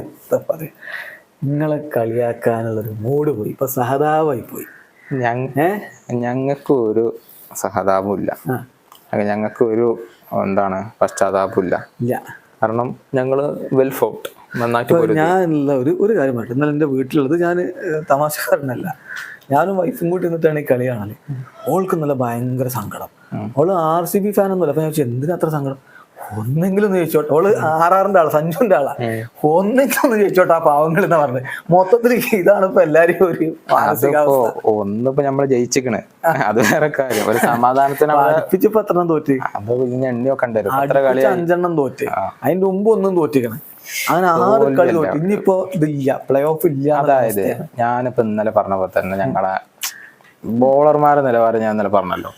എന്താ പറയാ? നിങ്ങളെ കളിയാക്കാനുള്ളൊരു മൂഡ് പോയി. ഇപ്പൊ സഹതാവായി പോയി. ഞങ്ങൾക്കും ഒരു സഹതാപമില്ല ഞങ്ങൾക്ക് ഒരു എന്താണ് പശ്ചാത്താപമില്ല ഇല്ല. കാരണം ഞങ്ങൾ വെൽ ഫോട്ട് നന്നായിട്ട് ഞാൻ ഞാനുള്ള ഒരു ഒരു കാര്യമായിട്ട് പറയട്ടെ. ഇന്നലെ എന്റെ വീട്ടിലുള്ളത് ഞാൻ തമാശക്കാരനല്ല. ഞാനും വൈഫും കൂടി നിന്നിട്ടാണ് ഈ കളി കാണൽ ഓൾക്ക് നല്ല ഭയങ്കര സങ്കടം. ഓൾ ആർ സി ബി ഫാൻ ഒന്നുമല്ല. അപ്പൊ ഞാൻ എന്തിനാ അത്ര സങ്കടം? ഒന്നെങ്കിലും ഒന്ന് ചോദിച്ചോട്ടെ. ഓൾ ആറാറിന്റെ ആളാ സഞ്ജുവിന്റെ ആളാ. ഒന്നെങ്കിലും ഒന്ന് ചോദിച്ചോട്ടെ ആ പാവങ്ങൾ എന്ന് പറഞ്ഞത് മൊത്തത്തിൽ ഇതാണ് ഇപ്പൊ എല്ലാരും ഒരു ഒന്നിപ്പോ നമ്മൾ ജയിച്ചിക്കണ്. അത് വേറെ കാര്യം. ഒരു സമാധാനത്തിന് അടുപ്പിച്ചപ്പോ എത്ര തോറ്റ്? അത് ഇനി എണ്ണിയൊക്കെ ഉണ്ടായിരുന്നു കളി അഞ്ചെണ്ണം തോറ്റ്. അതിന്റെ മുമ്പ് ഒന്നും തോറ്റിക്കണേ. അങ്ങനെ ആറ് കളി തോറ്റി. ഇനിയിപ്പോ ഇതില്ല. പ്ലേ ഓഫ് ഇല്ല അതായത് ഞാനിപ്പോ ഇന്നലെ പറഞ്ഞ പോലെ തന്നെ ഞങ്ങളെ ബോളർമാരെ നിലവാരം ഞാൻ ഇന്നലെ പറഞ്ഞല്ലോ.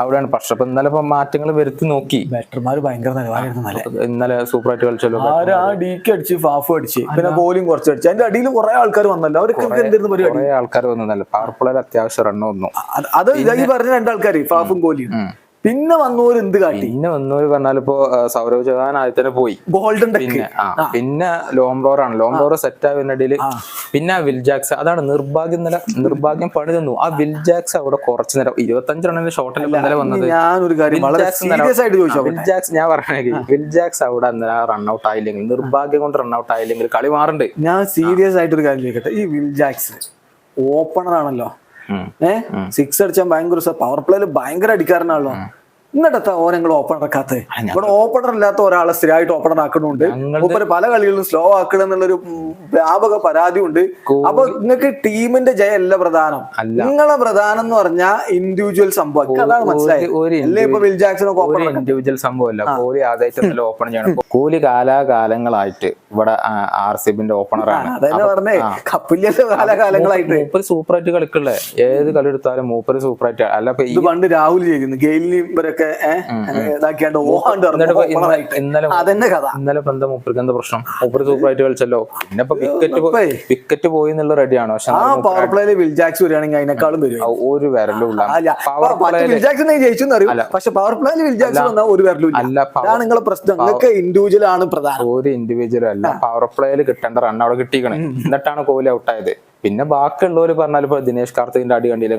അവിടെയാണ്. പക്ഷെ അപ്പൊ ഇന്നലെ ഇപ്പൊ മാറ്റങ്ങൾ വരുത്തി നോക്കി. ബാറ്റർമാര് ഭയങ്കര നിലവാരമായിരുന്നു ഇന്നലെ. സൂപ്പർ ആയിട്ട് കളിച്ചല്ലോ ആര് ആ ഡിക്ക് അടിച്ച് ഫാഫ് അടിച്ച് പിന്നെ ബോളിംഗ് കുറച്ച് അടിച്ച്. അതിന്റെ അടിയിൽ കുറെ ആൾക്കാർ വന്നല്ലോ. അവർക്ക് എന്തായിരുന്നു പരിപാടി? കുറെ ആൾക്കാർ വന്നല്ലോ പവർ പ്ലേയിൽ അത്യാവശ്യം റണ്ണ് വന്നു. അത് ഈ പറഞ്ഞ രണ്ടാൾക്കാർ ഫാഫും കോഹ്ലിയും പിന്നെ വന്നോര് എന്ത് കാട്ടി? പിന്നെ വന്നവര് പറഞ്ഞാൽ ഇപ്പോ സൗരവ് ചൗഹാൻ ആദ്യം തന്നെ പോയി. ഗോൾഡൻ പിന്നെ പിന്നെ ലോംബ്രോർ ആണ് ലോംബ്രോർ സെറ്റ് ആവുന്നിടയിൽ പിന്നെ വിൽ വിൽജാക്സ് അതാണ് നിർഭാഗ്യം നില നിർഭാഗ്യം പണി തന്നു. ആ വിൽജാക്സ് അവിടെ കുറച്ചു നേരം ഇരുപത്തഞ്ച് റണ്ണിന്റെ ഷോട്ടിൽ ഇന്നലെ വന്നത്? വിൽജാക്സ് ഞാൻ പറഞ്ഞെങ്കിൽ വിൽജാക്സ് അവിടെ ഇന്നലെ റൺ ഔട്ട് ആയില്ലെങ്കിൽ നിർഭാഗ്യം കൊണ്ട് റൺ ഔട്ട് ആയില്ലെങ്കിൽ കളി മാറുണ്ട് ഞാൻ സീരിയസ് ആയിട്ട് ഒരു കാര്യം ചോദിക്കട്ടെ. ഈ വിൽ ജാക്സ് ഓപ്പണർ ആണല്ലോ. ഉം. ഏ? സിക്സ് അടിച്ചാൽ ഭയങ്കര പവർ പ്ലേയിൽ ഭയങ്കര അടിക്കാരനാണല്ലോ. എന്നിട്ട് ഓരോ നിങ്ങൾ ഓപ്പണർ ആക്കാത്തത് ഇവിടെ ഓപ്പണർ ഇല്ലാത്ത ഒരാളെ സ്ഥിരമായിട്ട് ഓപ്പണർ ആക്കണുണ്ട്. മൂപ്പര് പല കളികളിലും സ്ലോ ആക്കണം എന്നുള്ളൊരു വ്യാപക പരാതി ഉണ്ട് അപ്പൊ നിങ്ങൾക്ക് ടീമിന്റെ ജയമല്ല പ്രധാനം. നിങ്ങളെ പ്രധാനം എന്ന് പറഞ്ഞാൽ ഇൻഡിവിജ്വൽ സംഭവം. അതാണ് മനസ്സിലായത്. ഇൻഡിവിജ്വൽ സംഭവമല്ല കോഹ്ലി ആദ്യമായിട്ട് ഓപ്പൺ ചെയ്യണം. കോഹ്ലി കാലാകാലങ്ങളായിട്ട് ഇവിടെ ആർ സി ബിന്റെ ഓപ്പണറാണ് അതന്നെ പറഞ്ഞേ. കപ്പില്ലല്ലോ കാലകാലങ്ങളായിട്ട്. മൂപ്പര് സൂപ്പറായിട്ട് കളിക്കല്ലേ? ഏത് കളി എടുത്താലും മൂപ്പര് സൂപ്പറായിട്ട് അല്ല പണ്ട് രാഹുൽ ചെയ്യുന്നു ഗെയിലിനെയും ഏഹ് ഇതാക്കിയാണ്ട് ഓഹാണ്ട് അതന്നെ കഥ. ഇന്നലെ ഇപ്പൊ എന്താ മൂപ്പർക്ക്? എന്താ പ്രശ്നം? മൂപ്പര് സൂപ്പറായിട്ട് കളിച്ചല്ലോ. പിന്നെ ഇപ്പൊ വിക്കറ്റ് വിക്കറ്റ് പോയി എന്നുള്ള റെഡിയാണ് പക്ഷെ ആ പവർ പ്ലേയിൽ വിൽജാക്സ് വരികയാണെങ്കിൽ അതിനേക്കാളും വരും. ഒരു വിരലുള്ള പവർ ജാക്സൺ ജയിച്ചു അറിയും. പക്ഷെ പവർ പ്ലേയിൽ വിൽജാക്സ് വന്നാൽ ഒരു വരലും അല്ല അതാണ് നിങ്ങളെ പ്രശ്നം. നിങ്ങൾക്ക് ഇൻഡിവിജ്വൽ ആണ് പ്രധാനം. ഒരു ഇൻഡിവിജ്വൽ അല്ല. പവർ പ്ലേയിൽ കിട്ടേണ്ട റൺ അവിടെ കിട്ടിക്കണേ എന്നിട്ടാണ് കോഹ്ലി ഔട്ടായത് പിന്നെ ബാക്കിയുള്ളവർ പറഞ്ഞാൽ ഇപ്പൊ ദിനേശ് കാർത്തികിന്റെ അടി കണ്ടില്ല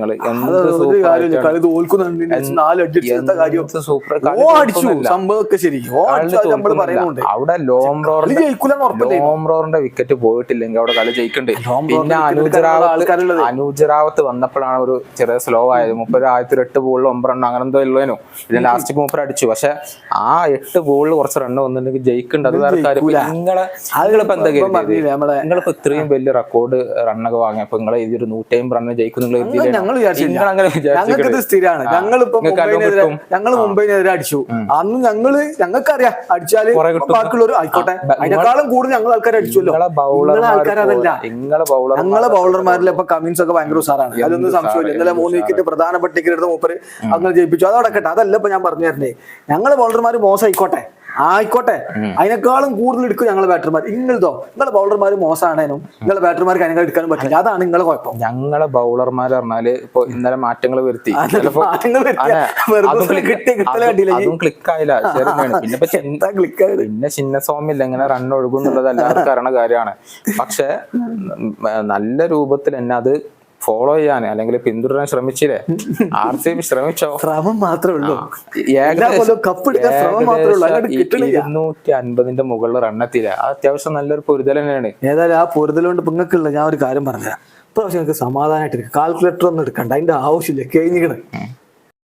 അവിടെ ലോംറോറിന്റെ വിക്കറ്റ് പോയിട്ടില്ലെങ്കിൽ അവിടെ കളി ജയിക്കണ്ടേ. പിന്നെ അനുജറാവത്ത് അനുജറാവത്ത് വന്നപ്പോഴാണ് ഒരു ചെറിയ സ്ലോ ആയത്. മുപ്പത് ആയിരത്തി എട്ട് ബോളിൽ ഒമ്പതെണ്ണം അങ്ങനെ എന്തോ ഉള്ളതിനു. പിന്നെ ലാസ്റ്റ് മൂപ്പർ അടിച്ചു. പക്ഷെ ആ എട്ട് ബോളിൽ കുറച്ച് റണ്ണ് വന്നിട്ടുണ്ടെങ്കിൽ ജയിക്കണ്ട. അത് വേറെ കാര്യം. നിങ്ങളെ നിങ്ങളിപ്പോ എന്താ നിങ്ങളിപ്പോ ഇത്രയും വലിയ റെക്കോർഡ് റണ്ണൊക്കെ വാങ്ങിയപ്പോ നിങ്ങൾ എഴുതി ഒരു നൂറ്റമ്പത് റണ്ണ് ജയിക്കും നിങ്ങൾ ഞങ്ങൾക്ക് സ്ഥിരമാണ്. ഞങ്ങളിപ്പോ ഞങ്ങൾ മുംബൈനെതിരെ അടിച്ചു. അന്ന് ഞങ്ങൾ ഞങ്ങൾക്കറിയാം. അടിച്ചാൽ. ബാക്കിയുള്ളവർ ആയിക്കോട്ടെ. അതിനേക്കാളും കൂടുതൽ ഞങ്ങൾ ആൾക്കാർ അടിച്ചല്ലോ ബൗളർ ഞങ്ങളെ ബൗളർമാരിൽ ഇപ്പൊ കമിൻസ് ഒക്കെ ഭയങ്കര ഉസാറാണ് അതൊന്നും സംശയമില്ല. ഇന്നലെ മൂന്ന് വിക്കറ്റ് പ്രധാനപ്പെട്ട ടിക്കറ്റ് എടുത്ത് മൂപ്പര് അങ്ങനെ ജയിപ്പിച്ചു. അത് അടക്കട്ടെ അതല്ല ഇപ്പൊ ഞാൻ പറഞ്ഞു തരുന്നേ ഞങ്ങളെ ബൗളർമാർ മോശമായിക്കോട്ടെ ആയിക്കോട്ടെ. അതിനേക്കാളും കൂടുതൽ എടുക്കും ഞങ്ങൾ ബാറ്റർമാർ ഇങ്ങനത്തോ നിങ്ങളെ ബൗളർമാർ മോശമാണേനും നിങ്ങളെ ബാറ്റർമാർക്ക് അതിനേക്കാൾ എടുക്കാനും പറ്റില്ല. അതാണ് നിങ്ങളെ കുഴപ്പം. ഞങ്ങളെ ബൗളർമാർ പറഞ്ഞാൽ ഇപ്പൊ ഇന്നലെ മാറ്റങ്ങൾ വരുത്തി. അതെ, പിന്നെ ചിന്നസ്വാമി ഇല്ല പിന്നെ ചിന്നസ്വാമില്ല എങ്ങനെ റൺ ഒഴുകും എന്നുള്ളത് എല്ലാവർക്കും അറിയണ കാര്യമാണ്. പക്ഷെ നല്ല രൂപത്തിൽ എന്നെ അത് ഫോളോ ചെയ്യാൻ അല്ലെങ്കിൽ പിന്തുടരാൻ ശ്രമിച്ചില്ലേ? ആർ സി ബി ശ്രമിച്ചോ? ശ്രമം മാത്രമേ ഉള്ളൂ. ഇരുന്നൂറ്റി അൻപതിന്റെ മുകളിൽ റണ്ണെത്തിയില്ല അത് അത്യാവശ്യം നല്ലൊരു പൊരുതൽ തന്നെയാണ്. ഏതായാലും ആ പൊരുതലുകൊണ്ട് നിങ്ങൾക്കുള്ള ഞാൻ ഒരു കാര്യം പറഞ്ഞുതരാം. ഇപ്പൊ പക്ഷെ നിങ്ങൾക്ക് സമാധാനമായിട്ട് കാൽക്കുലേറ്റർ ഒന്നും എടുക്കണ്ട. അതിന്റെ ആവശ്യമില്ല. കഴിഞ്ഞിക്കണ്